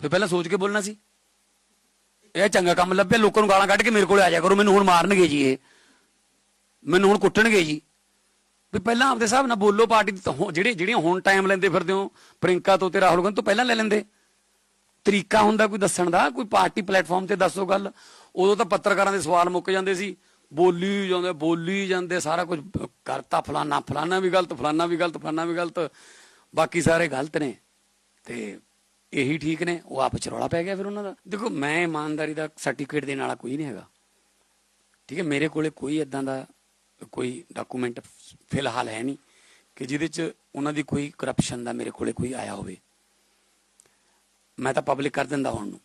ਫਿਰ ਪਹਿਲਾਂ ਸੋਚ ਕੇ ਬੋਲਣਾ ਸੀ। ਇਹ ਚੰਗਾ ਕੰਮ ਲੱਭਿਆ, ਲੋਕਾਂ ਨੂੰ ਗਾਲਾਂ ਕੱਢ ਕੇ ਮੇਰੇ ਕੋਲ ਆ ਜਾ ਕਰੋ, ਮੈਨੂੰ ਹੁਣ ਮਾਰਨਗੇ ਜੀ ਇਹ। ਮੈਨੂੰ ਹੁਣ ਕੁੱਟਣਗੇ ਜੀ। ਵੀ ਪਹਿਲਾਂ ਆਪਦੇ ਹਿਸਾਬ ਨਾਲ ਬੋਲੋ ਪਾਰਟੀ ਜਿਹੜੇ, ਜਿਹੜੀਆਂ ਹੁਣ ਟਾਈਮ ਲੈਂਦੇ ਫਿਰਦੇ ਹੋ ਪ੍ਰਿੰਕਾ ਤੋਂ ਤੇ ਰਾਹੁਲ ਗਾਂਧੀ ਤੋਂ ਪਹਿਲਾਂ ਲੈ ਲੈਂਦੇ। ਤਰੀਕਾ ਹੁੰਦਾ ਕੋਈ ਦੱਸਣ ਦਾ, ਕੋਈ ਪਾਰਟੀ ਪਲੇਟਫਾਰਮ ਤੇ ਦੱਸੋ ਗੱਲ। ਉਦੋਂ ਤਾਂ ਪੱਤਰਕਾਰਾਂ ਦੇ ਸਵਾਲ ਮੁੱਕ ਜਾਂਦੇ ਸੀ। ਬੋਲੀ ਜਾਂਦੇ ਬੋਲੀ ਜਾਂਦੇ, ਸਾਰਾ ਕੁਝ ਕਰਤਾ ਫਲਾਨਾ ਫਲਾਨਾ ਵੀ ਗਲਤ, ਫਲਾਨਾ ਵੀ ਗਲਤ, ਫਲਾਨਾ ਵੀ ਗਲਤ। ਬਾਕੀ ਸਾਰੇ ਗਲਤ ਨੇ। ਤੇ ਇਹੀ ਠੀਕ ਨੇ, ਉਹ ਆਪ ਚ ਰੌਲਾ ਪੈ ਗਿਆ ਫਿਰ ਉਹਨਾਂ ਦਾ। ਦੇਖੋ, ਮੈਂ ਇਮਾਨਦਾਰੀ ਦਾ ਸਰਟੀਫਿਕੇਟ ਦੇਣ ਵਾਲਾ ਕੋਈ ਨਹੀਂ ਹੈਗਾ। ਠੀਕ ਹੈ, ਮੇਰੇ ਕੋਲੇ ਕੋਈ ਇਦਾਂ ਦਾ ਕੋਈ ਡਾਕੂਮੈਂਟ ਫਿਲਹਾਲ ਹੈ ਨਹੀਂ ਕਿ ਜਿਹਦੇ ਚ ਉਹਨਾਂ ਦੀ ਕੋਈ ਕਰਪਸ਼ਨ ਦਾ ਮੇਰੇ ਕੋਲੇ ਕੋਈ ਆਇਆ ਹੋਵੇ। ਮੈਂ ਤਾਂ ਪਬਲਿਕ ਕਰ ਦਿੰਦਾ ਹੁਣ ਨੂੰ।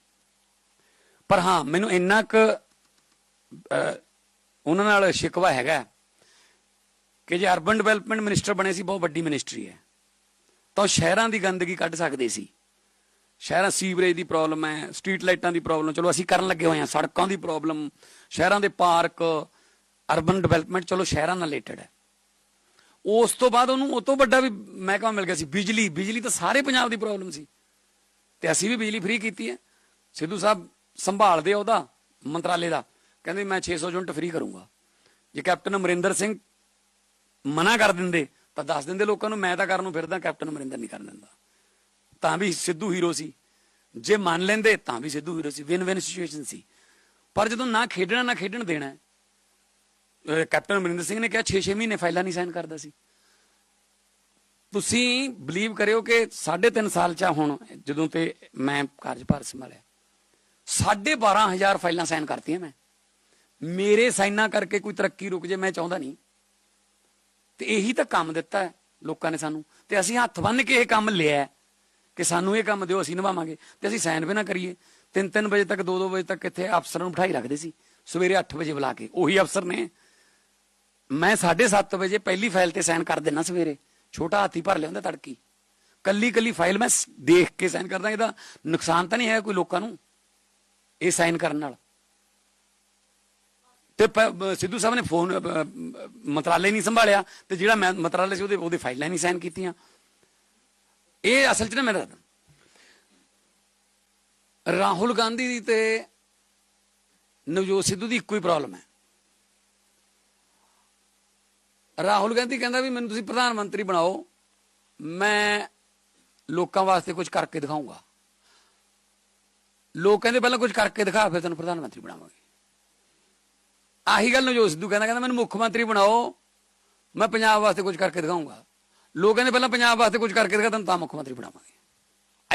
ਪਰ ਹਾਂ, ਮੈਨੂੰ ਇੰਨਾ ਕੁ ਉਹਨਾਂ ਨਾਲ ਸ਼ਿਕਵਾ ਹੈਗਾ ਕਿ ਜੇ ਅਰਬਨ ਡਿਵੈਲਪਮੈਂਟ ਮਿਨਿਸਟਰ ਬਣੇ ਸੀ, ਬਹੁਤ ਵੱਡੀ ਮਿਨਿਸਟਰੀ ਹੈ। ਤਾਂ ਉਹ ਸ਼ਹਿਰਾਂ ਦੀ ਗੰਦਗੀ ਕੱਢ ਸਕਦੇ ਸੀ। ਸ਼ਹਿਰਾਂ ਸੀਵਰੇਜ ਦੀ ਪ੍ਰੋਬਲਮ ਹੈ ਸਟਰੀਟ ਲਾਈਟਾਂ ਦੀ ਪ੍ਰੋਬਲਮ ਚਲੋ ਅਸੀਂ ਕਰਨ ਲੱਗੇ ਹੋਏ ਹਾਂ, ਸੜਕਾਂ ਦੀ ਪ੍ਰੋਬਲਮ ਸ਼ਹਿਰਾਂ ਦੇ ਪਾਰਕ ਅਰਬਨ ਡਿਵੈਲਪਮੈਂਟ ਚਲੋ ਸ਼ਹਿਰਾਂ ਨਾਲ ਰਿਲੇਟਡ ਹੈ। ਉਸ ਤੋਂ ਬਾਅਦ ਉਹਨੂੰ, ਉਹ ਤੋਂ ਵੱਡਾ ਵੀ ਮਹਿਕਮਾ ਮਿਲ ਗਿਆ ਸੀ, ਬਿਜਲੀ। ਬਿਜਲੀ ਤਾਂ ਸਾਰੇ ਪੰਜਾਬ ਦੀ ਪ੍ਰੋਬਲਮ ਸੀ। ਤੇ ਅਸੀਂ ਵੀ ਬਿਜਲੀ ਫ੍ਰੀ ਕੀਤੀ ਹੈ। ਸਿੱਧੂ ਸਾਹਿਬ ਸੰਭਾਲਦੇ ਉਹਦਾ, ਮੰਤਰਾਲੇ ਦਾ। ਕਹਿੰਦੇ ਮੈਂ 600 ਯੂਨਿਟ ਫ੍ਰੀ ਕਰੂੰਗਾ। ਜੇ ਕੈਪਟਨ ਅਮਰਿੰਦਰ ਸਿੰਘ ਮਨਾ ਕਰ ਦਿੰਦੇ, ਤਾਂ ਦੱਸ ਦਿੰਦੇ ਲੋਕਾਂ ਨੂੰ, ਮੈਂ ਤਾਂ ਕਰਨ ਨੂੰ ਫਿਰਦਾ, ਕੈਪਟਨ ਅਮਰਿੰਦਰ ਨਹੀਂ ਕਰਨ ਦਿੰਦਾ। ਤਾਂ ਵੀ ਸਿੱਧੂ ਹੀਰੋ ਸੀ। ਜੇ ਮੰਨ ਲੈਂਦੇ ਤਾਂ ਵੀ ਸਿੱਧੂ ਹੀਰੋ ਸੀ। ਵਿਨ ਵਿਨ ਸਿਚੁਏਸ਼ਨ ਸੀ। ਪਰ ਜਦੋਂ ਨਾ ਖੇਡਣਾ, ਨਾ ਖੇਡਣ ਦੇਣਾ ਕੈਪਟਨ ਅਮਰਿੰਦਰ ਸਿੰਘ ਨੇ ਕਿਹਾ 6-6 ਮਹੀਨੇ ਫਾਈਲਾਂ ਨਹੀਂ ਸਾਈਨ ਕਰਦਾ ਸੀ। ਤੁਸੀਂ ਬਲੀਵ ਕਰਿਓ ਕਿ 3.5 ਸਾਲ ਚ ਹੁਣ, ਜਦੋਂ ਤੇ ਮੈਂ ਕਾਰਜਭਾਰ ਸੰਭਾਲਿਆ। 12500 ਫਾਈਲਾਂ ਸਾਈਨ ਕਰਤੀਆਂ ਮੈਂ। ਮੇਰੇ ਸਾਈਨਾਂ ਕਰਕੇ ਕੋਈ ਤਰੱਕੀ ਰੁਕ ਜੇ, ਮੈਂ ਚਾਹੁੰਦਾ ਨਹੀਂ। ਤੇ ਇਹੀ ਤਾਂ ਕੰਮ ਦਿੱਤਾ ਲੋਕਾਂ ਨੇ ਸਾਨੂੰ। ਤੇ ਅਸੀਂ ਹੱਥ ਬੰਨ ਕੇ ਇਹ ਕੰਮ ਲਿਆ ਕਿ ਸਾਨੂੰ ਇਹ ਕੰਮ ਦਿਓ, ਅਸੀਂ ਨਿਭਾਵਾਂਗੇ। ਤੇ ਅਸੀਂ ਸਾਈਨ ਵੀ ਨਾ ਕਰੀਏ। 3-3 ਵਜੇ ਤੱਕ 2-2 ਵਜੇ ਤੱਕ ਇੱਥੇ ਅਫਸਰਾਂ ਨੂੰ ਬਿਠਾਈ ਰੱਖਦੇ ਸੀ। ਸਵੇਰੇ 8 ਵਜੇ ਬੁਲਾ ਕੇ। ਉਹੀ ਅਫਸਰ ਨੇ। ਮੈਂ 7:30 ਵਜੇ ਪਹਿਲੀ ਫਾਈਲ ਤੇ ਸਾਈਨ ਕਰ ਦੇਣਾ ਸਵੇਰੇ। ਛੋਟਾ ਹਾਥੀ ਭਰ ਲਿਆਉਂਦਾ ਤੜਕੀ। ਕੱਲੀ ਕੱਲੀ ਫਾਈਲ ਮੈਂ ਦੇਖ ਕੇ ਸਾਈਨ ਕਰਦਾ। ਇਹਦਾ ਨੁਕਸਾਨ ਤਾਂ ਨਹੀਂ ਹੈ ਕੋਈ ਲੋਕਾਂ ਨੂੰ, ਇਹ ਸਾਈਨ ਕਰਨ ਨਾਲ। ਤੇ ਸਿੱਧੂ ਸਾਹਿਬ ਨੇ ਫੋਨ ਮੰਤਰਾਲੇ ਨਹੀਂ ਸੰਭਾਲਿਆ। ਤੇ ਜਿਹੜਾ ਮੈਂ ਮੰਤਰਾਲੇ ਸੀ, ਉਹਦੇ ਉਹਦੇ ਫਾਈਲਾਂ ਨਹੀਂ ਸਾਈਨ ਕੀਤੀਆਂ। ਇਹ ਅਸਲ 'ਚ ਨਾ ਮੇਰਾ ਰਾਹੁਲ ਗਾਂਧੀ ਦੀ ਤੇ ਨਵਜੋਤ ਸਿੱਧੂ ਦੀ ਇੱਕੋ ਹੀ ਪ੍ਰੋਬਲਮ ਹੈ। ਰਾਹੁਲ ਗਾਂਧੀ ਕਹਿੰਦਾ ਵੀ ਮੈਨੂੰ ਤੁਸੀਂ ਪ੍ਰਧਾਨ ਮੰਤਰੀ ਬਣਾਓ, ਮੈਂ ਲੋਕਾਂ ਵਾਸਤੇ ਕੁਝ ਕਰਕੇ ਦਿਖਾਊਂਗਾ। ਲੋਕ ਕਹਿੰਦੇ ਪਹਿਲਾਂ ਕੁਝ ਕਰਕੇ ਦਿਖਾ, ਫਿਰ ਤੈਨੂੰ ਪ੍ਰਧਾਨ ਮੰਤਰੀ ਬਣਾਵਾਂਗੇ। ਆਹੀ ਗੱਲ ਨਵਜੋਤ ਸਿੱਧੂ ਕਹਿੰਦਾ ਕਹਿੰਦਾ ਮੈਨੂੰ ਮੁੱਖ ਮੰਤਰੀ ਬਣਾਓ, ਮੈਂ ਪੰਜਾਬ ਵਾਸਤੇ ਕੁਝ ਕਰਕੇ ਦਿਖਾਊਂਗਾ। ਲੋਕ ਕਹਿੰਦੇ ਪਹਿਲਾਂ ਪੰਜਾਬ ਵਾਸਤੇ ਕੁਝ ਕਰਕੇ ਦਿਖਾ ਤੈਨੂੰ ਤਾਂ ਮੁੱਖ ਮੰਤਰੀ ਬਣਾਵਾਂਗੇ।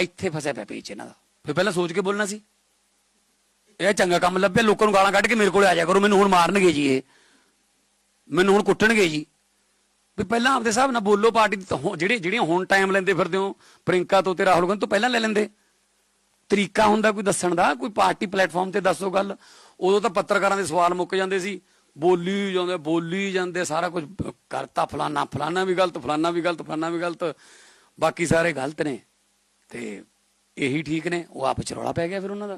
ਇੱਥੇ ਫਸਿਆ ਪਿਆ ਪੇਚ ਇਹਨਾਂ ਦਾ। ਫਿਰ ਪਹਿਲਾਂ ਸੋਚ ਕੇ ਬੋਲਣਾ ਸੀ। ਇਹ ਚੰਗਾ ਕੰਮ ਲੱਭਿਆ, ਲੋਕਾਂ ਨੂੰ ਗਾਲਾਂ ਕੱਢ ਕੇ ਮੇਰੇ ਕੋਲੇ ਆ ਜਾ ਕਰੋ, ਮੈਨੂੰ ਹੁਣ ਮਾਰਨਗੇ ਜੀ ਇਹ। ਮੈਨੂੰ ਹੁਣ ਕੁੱਟਣਗੇ ਜੀ। ਵੀ ਪਹਿਲਾਂ ਆਪਦੇ ਹਿਸਾਬ ਨਾਲ ਬੋਲੋ ਪਾਰਟੀ ਦੀ ਜਿਹੜੇ, ਜਿਹੜੀਆਂ ਹੁਣ ਟਾਈਮ ਲੈਂਦੇ ਫਿਰਦੇ ਹੋ ਪ੍ਰਿੰਕਾ ਤੋਂ ਤੇ ਰਾਹੁਲ ਗਾਂਧੀ ਤੋਂ ਪਹਿਲਾਂ ਲੈ ਲੈਂਦੇ। ਤਰੀਕਾ ਹੁੰਦਾ ਕੋਈ ਦੱਸਣ ਦਾ, ਕੋਈ ਪਾਰਟੀ ਪਲੇਟਫਾਰਮ ਤੇ ਦੱਸੋ ਗੱਲ। ਉਦੋਂ ਤਾਂ ਪੱਤਰਕਾਰਾਂ ਦੇ ਸਵਾਲ ਮੁੱਕ ਜਾਂਦੇ ਸੀ। ਬੋਲੀ ਜਾਂਦੇ ਬੋਲੀ ਜਾਂਦੇ, ਸਾਰਾ ਕੁਝ ਕਰਤਾ ਫਲਾਨਾ ਫਲਾਨਾ ਵੀ ਗਲਤ, ਫਲਾਨਾ ਵੀ ਗਲਤ, ਫਲਾਨਾ ਵੀ ਗਲਤ। ਬਾਕੀ ਸਾਰੇ ਗਲਤ ਨੇ ਤੇ ਇਹੀ ਠੀਕ ਨੇ, ਉਹ ਆਪ ਚ ਰੌਲਾ ਪੈ ਗਿਆ ਫਿਰ ਉਹਨਾਂ ਦਾ।